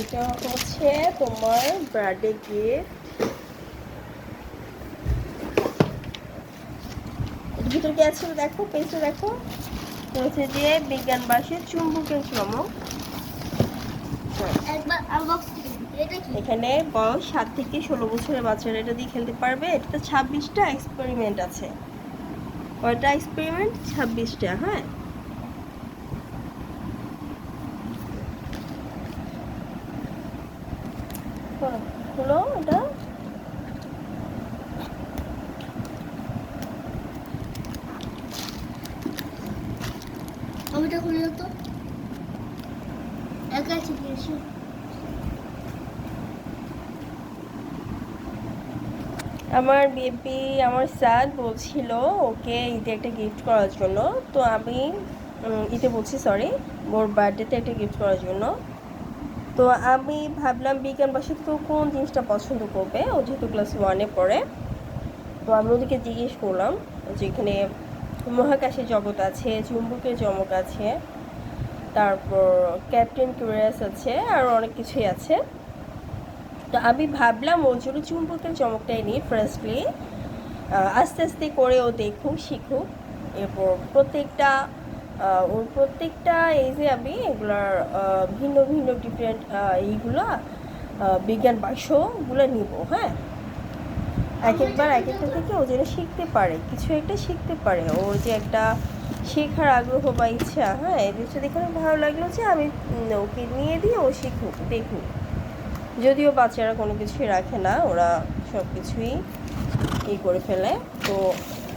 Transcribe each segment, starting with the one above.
এটা হচ্ছে তোমার বার্থডে গিফট ভিতরে কি আছে দেখো পেজটা দেখো? হচ্ছে যে বিজ্ঞান বাসের চুম্বকের চমক এখানে বয়স সাত থেকে ষোলো বছরের বাচ্চারা এটা দিয়ে খেলতে পারবে। এটাতে ছাব্বিশটা এক্সপেরিমেন্ট আছে। কয়টা এক্সপেরিমেন্ট ছাব্বিশটা হ্যাঁ? হলো এটা। আমি এটা খুলে তো। একা শিখিয়েছি আমার বেবি আমার স্যার বলছিল ওকে ঈদে একটা গিফট করার জন্য। তো আমি ঈদে বলছি সরি ওর বার্থডেতে একটা গিফট করার জন্য। তো আমি ভাবলাম বিজ্ঞান বাসা থেকে কোন জিনিসটা পছন্দ করবে, ও যেহেতু ক্লাস ওয়ানে পড়ে। তো আমি ওদেরকে জিজ্ঞেস করলাম যে এখানে মহাকাশের জগৎ আছে, চুম্বকের চমক আছে, তারপর ক্যাপ্টেন কিউরিয়াস আছে, আর অনেক কিছুই আছে। তো আমি ভাবলাম ওর জন্য চুম্বকের চমকটাই নিই ফার্স্টলি আস্তে আস্তে করে ও দেখুক, শিখুক, এরপর প্রত্যেকটা ওর প্রত্যেকটা এই যে আমি এগুলার ভিন্ন ভিন্ন ডিফারেন্ট এইগুলো বিজ্ঞান বাক্সগুলো নিব হ্যাঁ? এক একবার এক একটা থেকে ও যেন শিখতে পারে কিছু একটা শিখতে পারে। ওর যে একটা শেখার আগ্রহ বা ইচ্ছা হ্যাঁ এই জিনিসটা দেখে আমার ভালো লাগল যে আমি ওকে নিয়ে দিয়ে ও শিখুক দেখুক। যদিও বাচ্চারা কোনো কিছুই রাখে না ওরা সব কিছুই ই করে ফেলে। তো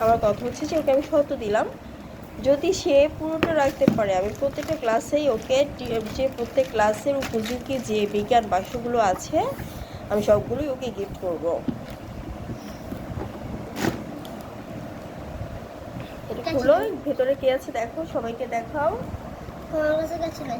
আমার কথা হচ্ছে যে ওকে আমি সত্য দিলাম যদি সে পুরোটা রাখতে পারে আমি প্রত্যেকটা ক্লাসেই ওকে যে প্রত্যেক ক্লাসের উপযোগী যে বিজ্ঞান বাক্সগুলো আছে আমি সবগুলোই ওকে গিফট করব। এটা খুলো ভেতরে কে আছে দেখো সবাইকে দেখাও। আমার কাছে কাছে নাই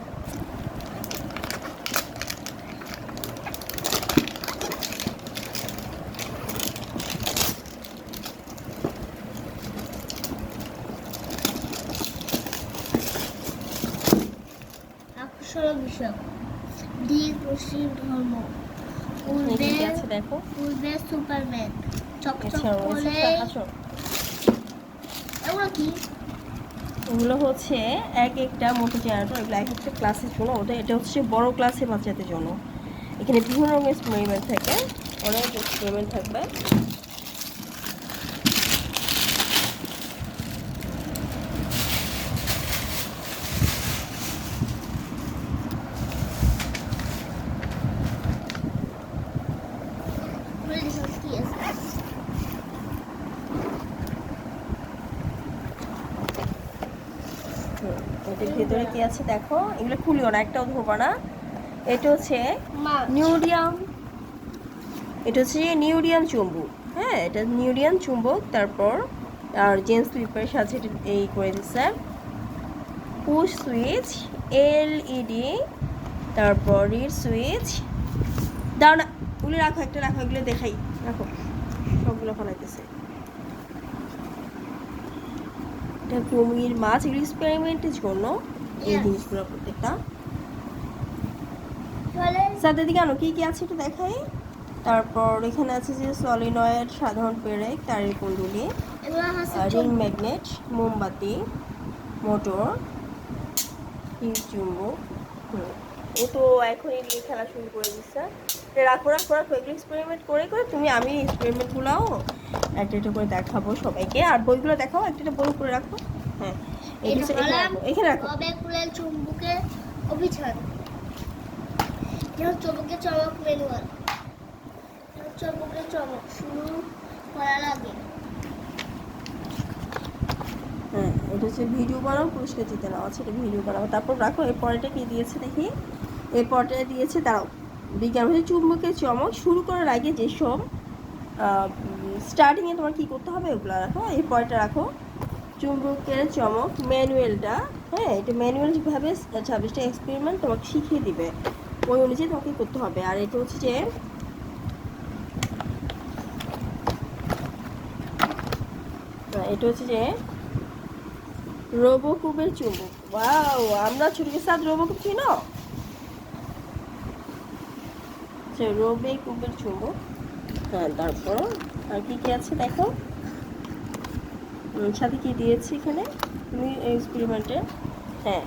আকর্ষণ বিষয়। দিক ধর্ম। পূর্বে দেখো। পূর্বে সুপারম্যান চকচক করে। এগুলো কি? ওগুলো হচ্ছে এক একটা মোটর জেনারেটর এগুলো এক একটা ক্লাসের জন্য। ওটা এটা হচ্ছে বড় ক্লাসের বাচ্চাদের জন্য। এখানে বিভিন্ন রকমের এক্সপেরিমেন্ট থাকে। অনেক এক্সপেরিমেন্ট থাকবে খুলে দেখো কি আছে হুম, এটার ভেতরে কি আছে দেখো? এগুলো খুলিও না একটাও ধরবো না। এটা হচ্ছে নিউডিয়াম এটা হচ্ছে নিউডিয়াম চুম্বক। হ্যাঁ এটা নিউডিয়াম চুম্বক তারপর আর জেন্টস স্লিপারের সাথে এই করে দিচ্ছে পুশ সুইচ এলইডি তারপর রিড সুইচ। দাও না ওগুলো রাখো একটা রাখো এগুলো দেখাই। রাখো সবগুলো ফলাইতেছে। এটা কুমির মাছ এগুলো এক্সপেরিমেন্টের জন্য এই. জিনিসগুলো প্রত্যেকটা। সাথে দিকে আনো কি কি আছে একটু দেখাই। তারপর এখানে আছে যে সলিনয়েড সাধারণ পেরেক তারের কুণ্ডুলি রিং ম্যাগনেট মোমবাতি মোটর চুম্বক। হুম। ও তো এখনই নিয়ে খেলা শুরু করে দিচ্ছে। রাখো রাখো রাখো এগুলো এক্সপেরিমেন্ট করে করে তুমি আমি এক্সপেরিমেন্টগুলোও একটা একটা করে দেখাবো সবাইকে। আর বইগুলো দেখাও একটা একটা বই করে রাখো। হ্যাঁ এখানে রাখো চুম্বকের অভিযান যেমন চমক ম্যানুয়াল চুম্বকের চমক শুরু আগে। এটা হচ্ছে ভিডিও বানাও পুরস্কার জিতে নাও। আছে এটা ভিডিও বানাবো তারপর রাখো এই পরেটা কি দিয়েছে দেখি? এই পরটা দিয়েছে, দাঁড়াও। বিজ্ঞান হচ্ছে চুম্বকের চমক শুরু করার আগে যেসব স্টার্টিংয়ে তোমার কি করতে হবে ওগুলো রাখো এই পরটা রাখো। চুম্বকের চমক ম্যানুয়ালটা হ্যাঁ এটা ম্যানুয়ালভাবে ছাব্বিশটা এক্সপেরিমেন্ট তোমাকে শিখিয়ে দিবে, ওই অনুযায়ী তোমাকে করতে হবে। আর এটা হচ্ছে যে এটা হচ্ছে যে, রোবোকুবের চুম্বক। ওয়াও আমরা ছোটকে সাথ রোবোকুব চিনো সে রোবে কুবের চুম্বক হ্যাঁ তারপর আর কি কি আছে দেখো? সাথে কি দিয়েছি এখানে? তুমি এক্সপেরিমেন্টে হ্যাঁ